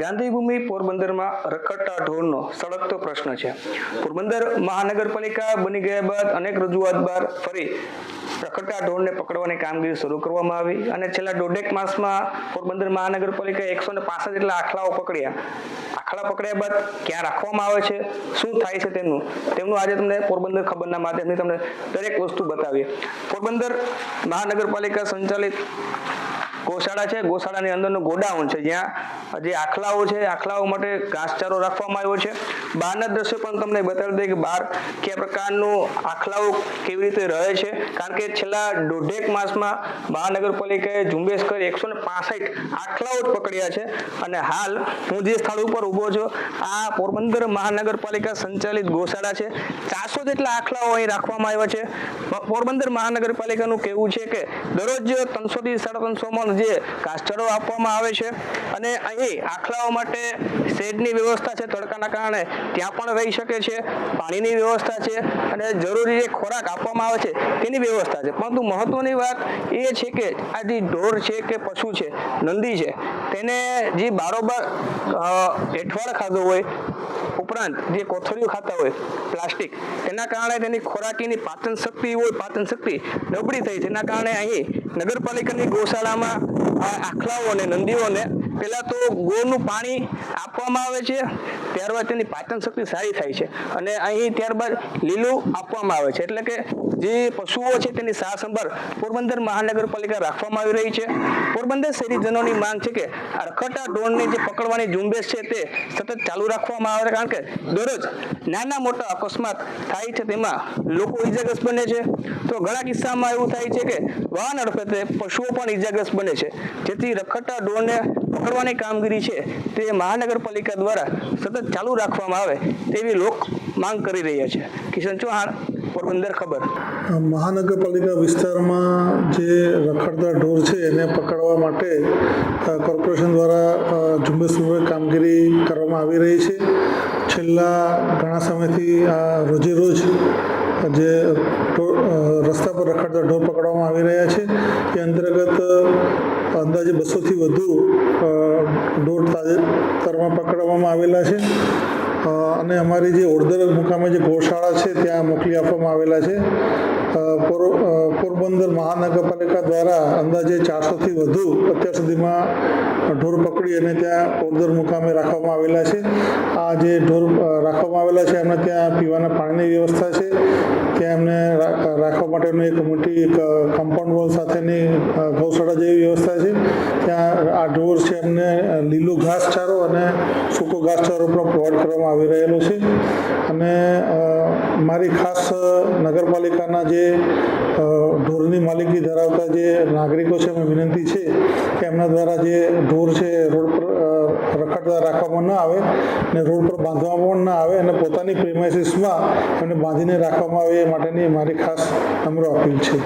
ગાંધીભૂમિ પોરબંદરમાં રખડતા ઢોરનો સળગતો પ્રશ્ન છે. પોરબંદર મહાનગરપાલિકા બની ગયા બાદ અનેક રજૂઆત બાદ ફરી રખડતા ઢોરને પકડવાની કામગીરી શરૂ કરવામાં આવી અને છેલ્લા દોઢેક માસમાં પોરબંદર મહાનગરપાલિકાએ એકસો ને પાસઠ જેટલા આખલાઓ પકડ્યા. આખલા પકડ્યા બાદ ક્યાં રાખવામાં આવે છે? શું થાય છે તેમનું તેમનું આજે તમને પોરબંદર ખબરના માધ્યમથી તમને દરેક વસ્તુ બતાવીએ. પોરબંદર મહાનગરપાલિકા સંચાલિત ગોશાળા છે, ગોશાળાની અંદરનું ગોડાઉન છે, જ્યાં જે આખલાઓ છે, આખલાઓ માટે ઘાસચારો રાખવામાં આવ્યો છે. બહારના દ્રશ્યો પણ તમને બતાવી દે કે બહાર કયા પ્રકારનું આખલાઓ કેવી રીતે રહે છે. કારણ કે છેલ્લા દોઢેક માસમાં મહાનગરપાલિકાએ ઝુંબેશ કરી એકસો ને આખલાઓ જ પકડ્યા છે. અને હાલ હું જે સ્થળ ઉપર ઊભો છું, આ પોરબંદર મહાનગરપાલિકા સંચાલિત ગોશાળા છે. ચારસો જેટલા આખલાઓ અહીં રાખવામાં આવ્યા છે. પોરબંદર મહાનગરપાલિકાનું કહેવું છે કે દરરોજ ત્રણસો થી સાડા ત્રણસો જે કાસ્ટરો આપવામાં આવે છે અને અહીં આખલાઓ માટે શેડની વ્યવસ્થા છે તડકાના કારણે. ત્યાં પણ રહી શકે છે, પાણીની વ્યવસ્થા છે અને જરૂરી જે ખોરાક આપવામાં આવે છે તેની વ્યવસ્થા છે. પરંતુ મહત્વની વાત એ છે કે આ જે ઢોર છે કે પશુ છે, નંદી છે, તેને જે બારોબાર હેઠવાડ ખાધો હોય, ઉપરાંત જે કોથળીઓ ખાતા હોય, પ્લાસ્ટિક, તેના કારણે તેની ખોરાકીની પાચન શક્તિ હોય પાચન શક્તિ નબળી થઈ. તેના કારણે અહીં નગરપાલિકાની ગૌશાળામાં આ આખલાઓને નંદીઓને પહેલાં તો ગોળનું પાણી આપવામાં આવે છે, ત્યારબાદ તેની પાચન શક્તિ સારી થાય છે અને અહીં ત્યારબાદ લીલું આપવામાં આવે છે. એટલે કે જે પશુઓ છે તેની સાર સંભાળ પોરબંદર મહાનગરપાલિકા રાખવામાં આવી રહી છે. પોરબંદર શહેરીજનોની માંગ છે કે આ રખડતા જે પકડવાની ઝુંબેશ છે તે સતત ચાલુ રાખવામાં આવે, કારણ કે દરરોજ નાના મોટા અકસ્માત થાય છે તેમાં લોકો ઈજાગ્રસ્ત બને છે. તો ઘણા કિસ્સામાં એવું થાય છે કે વાહન અડફેટે પશુઓ પણ ઈજાગ્રસ્ત બને છે. જેથી રખડતા ઢોરને પકડવાની કામગીરી છે તે મહાનગરપાલિકા દ્વારા સતત ચાલુ રાખવામાં આવે તેવી લોક માંગ કરી રહ્યા છે. કિશન ચૌહાણ પોરબંદર ખબર. મહાનગરપાલિકા વિસ્તારમાં જે રખડતા ઢોર છે એને પકડવા માટે કોર્પોરેશન દ્વારા અ, ઝુંબેશપૂર્વક કામગીરી કરવામાં આવી રહી છે. છેલ્લા ઘણા સમયથી આ રોજે રોજ જે રસ્તા પર રખડતા ઢોર પકડવામાં આવી રહ્યા છે. એ અંતર્ગત અંદાજે બસોથી વધુ ઢોર તાજેતરમાં પકડવામાં આવેલા છે. અને અમારી જે ઓડદર મુકામે જે ગૌશાળા છે, ત્યાં મોકલી આપવામાં આવેલા છે. પોરબંદર મહાનગરપાલિકા દ્વારા અંદાજે ચારસોથી વધુ અત્યાર સુધીમાં ઢોર પકડી અને ત્યાં પોરદર મુકામે રાખવામાં આવેલા છે. આ જે ઢોર રાખવામાં આવેલા છે એમને ત્યાં પીવાના પાણીની વ્યવસ્થા છે. રાખવા માટેનું એક મોટી કમ્પાઉન્ડ વોલ સાથેની ગૌશાળા જેવી વ્યવસ્થા છે. ત્યાં આ ઢોર છે એમને લીલો ઘાસચારો અને સૂકો ઘાસચારો પણ પ્રોવાઈડ કરવામાં આવી રહેલો છે. અને મારી ખાસ નગરપાલિકાના જે ઢોરની માલિકી ધરાવતા જે નાગરિકો છે એમને વિનંતી છે કે એમના દ્વારા જે ઢોર છે, રોડ પર રખડતા રાખવામાં ન આવે ને રોડ પર બાંધવામાં પણ ન આવે અને પોતાની પ્રેમાઇસીસમાં એમને બાંધીને રાખવામાં આવે એ માટેની મારી ખાસ નમ્ર અપીલ છે.